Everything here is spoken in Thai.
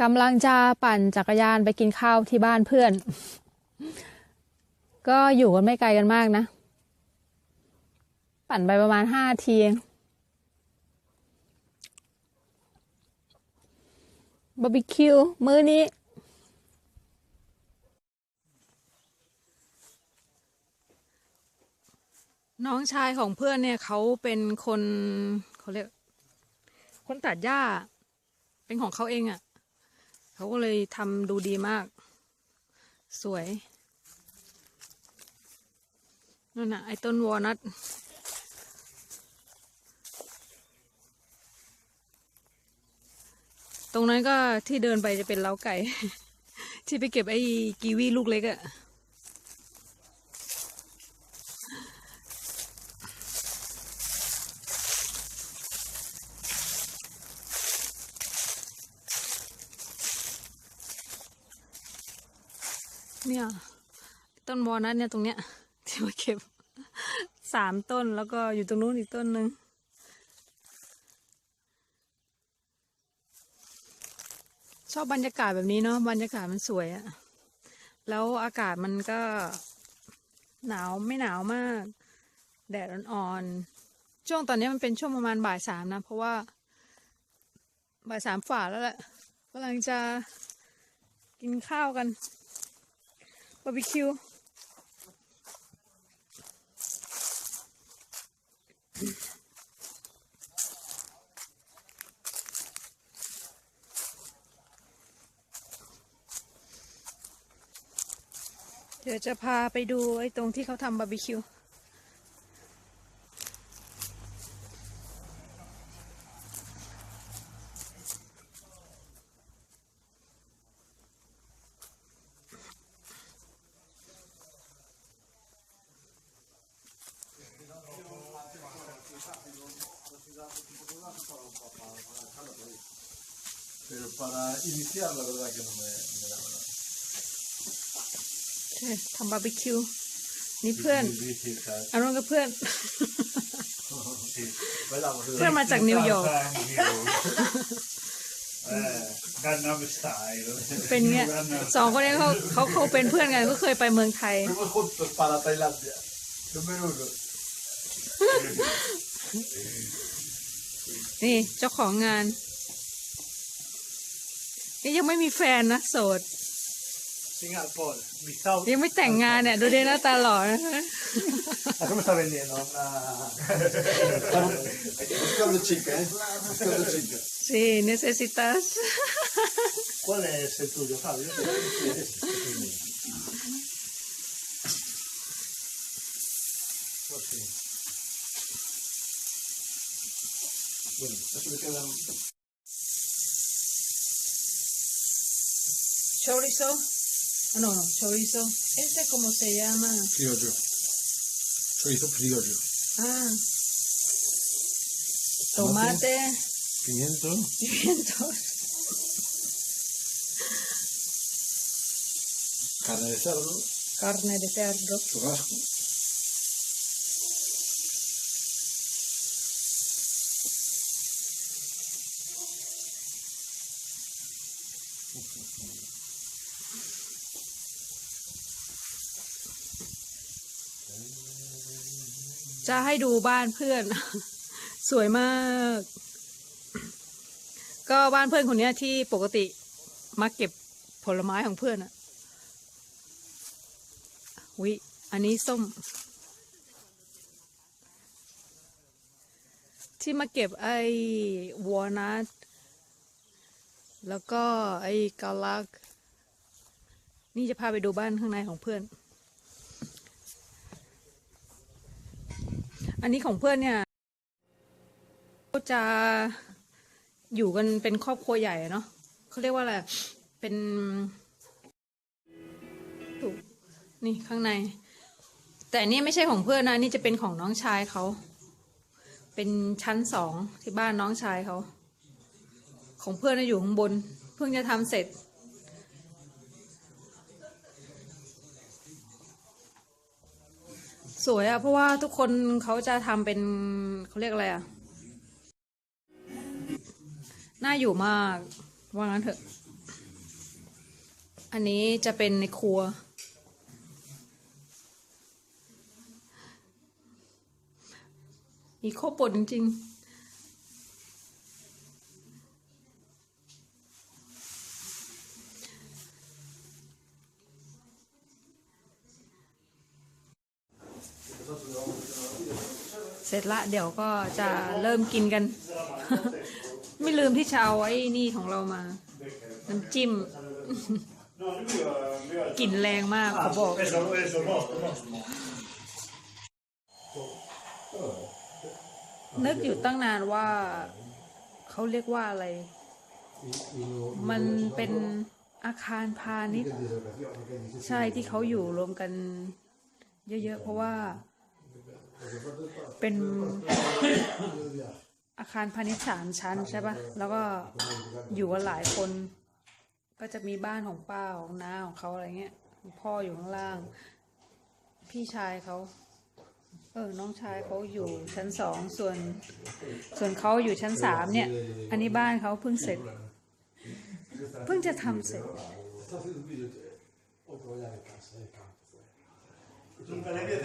กำลังจะปั่นจักรยานไปกินข้าวที่บ้านเพื่อน ก็อยู่กันไม่ไกลกันมากนะ ปั่นไปประมาณห้าทีเองบาร์บีคิว มื้อนี้ น้องชายของเพื่อนเนี่ยเขาเป็นคนเขาเรียก คนตัดหญ้า เป็นของเขาเองอะ่ะ เขาก็เลยทำดูดีมาก สวยนั่นน่ะไอ้ต้นวอลนัทตรงนั้นก็ที่เดินไปจะเป็นเล้าไก่ ที่ไปเก็บไอ้กีวีลูกเล็กอะ เนี่ยต้นวอลนัทเนี่ยตรงเนี้ยที่มาเก็บสามต้นแล้วก็อยู่ตรงนู้นอีกต้นหนึ่งชอบบรรยากาศแบบนี้เนาะบรรยากาศมันสวยอะแล้วอากาศมันก็หนาวไม่หนาวมาก แดดอ่อนๆช่วงตอนนี้มันเป็นช่วงประมาณบ่ายสามนะ เพราะว่าบ่ายสามฝ่าแล้วแหละกำลังจะกินข้าวกัน บาร์บีคิวเดี๋ยวจะพาไปดูไอ้ตรงที่เขาทำบาร์บีคิว Pero para iniciar la verdad que no me, me da nada. ใช่ทำบาร์บีคิว นี่เพื่อน Difícil, ¿sabes? อันนั้นก็เพื่อน Sí. Bailamos. เพื่อนมาจากนิวยอร์ก Eh, Gangnam Style. เป็นเงี้ยสองคนนี้เขาเขาเขาเป็นเพื่อนกันก็เคยไปเมืองไทย Fuimos juntos para Tailandia. Número uno. นี่เจ้าของงาน นี่ยังไม่มีแฟนนะโสด Singapore. Mi South. ยังไม่แต่งงานเนี่ย ดูดีหน้าตาหล่อนะ ¿A cómo está vendiendo? Buscando chica, ¿eh? Buscando chica. Sí, necesitas. ¿Cuál es el tuyo, Fabio? Pues sí. Bueno, eso me quedan Chorizo. Ah, No, no, chorizo. ¿Ese cómo se llama? criollo. Chorizo criollo. Ah. Tomate, Pimiento. pimientos. Carne de cerdo. Carne de cerdo. Churrasco. จะให้ดูบ้านเพื่อน สวยมาก ก็บ้านเพื่อนคนนี้ที่ปกติมาเก็บผลไม้ของเพื่อนอะวิ อันนี้ส้ม ที่มาเก็บไอ้วอลนัทแล้วก็ไอ้กาลัก นี่จะพาไปดูบ้านข้างในของเพื่อน อันนี้ของเพื่อนเนี่ยก็จะอยู่กันเป็นครอบครัวใหญ่เนาะเขาเรียกว่าอะไร เป็นถูกนี่ข้างใน แต่นี่ไม่ใช่ของเพื่อนนะ นี่จะเป็นของน้องชายเขา เป็นชั้นสองที่บ้านน้องชายเขา ของเพื่อนน่ะอยู่ข้างบน เพิ่งจะทำเสร็จ สวยอะเพราะว่าทุกคนเขาจะทำเป็นเขาเรียกอะไรอะน่าอยู่มากว่างั้นเถอะ อันนี้จะเป็นในครัว มีข้าวป่นจริง สร็จละเดี๋ยวก็จะเริ่มกินกัน ไม่ลืมที่จะเอาไอ้นี่ของเรามา น้ำจิ้มกลิ่นแรงมากขอบอกนึกอยู่ตั้งนานว่าเขาเรียกว่าอะไร มันเป็นอาคารพาณิชย์ ใช่ที่เขาอยู่รวมกัน เยอะๆ เพราะว่า เป็นอาคารพาณิชย์สามชั้นใช่ปะแล้วก็อยู่กันหลายคน ก็จะมีบ้านของป้าของน้าของเขาอะไรเงี้ย พ่ออยู่ข้างล่าง พี่ชายเขาเออ น้องชายเขาอยู่ชั้นสองส่วน ส่วนเขาอยู่ชั้นสามเนี่ย อันนี้บ้านเขาเพิ่งเสร็จ เพิ่งจะทำเสร็จ Sta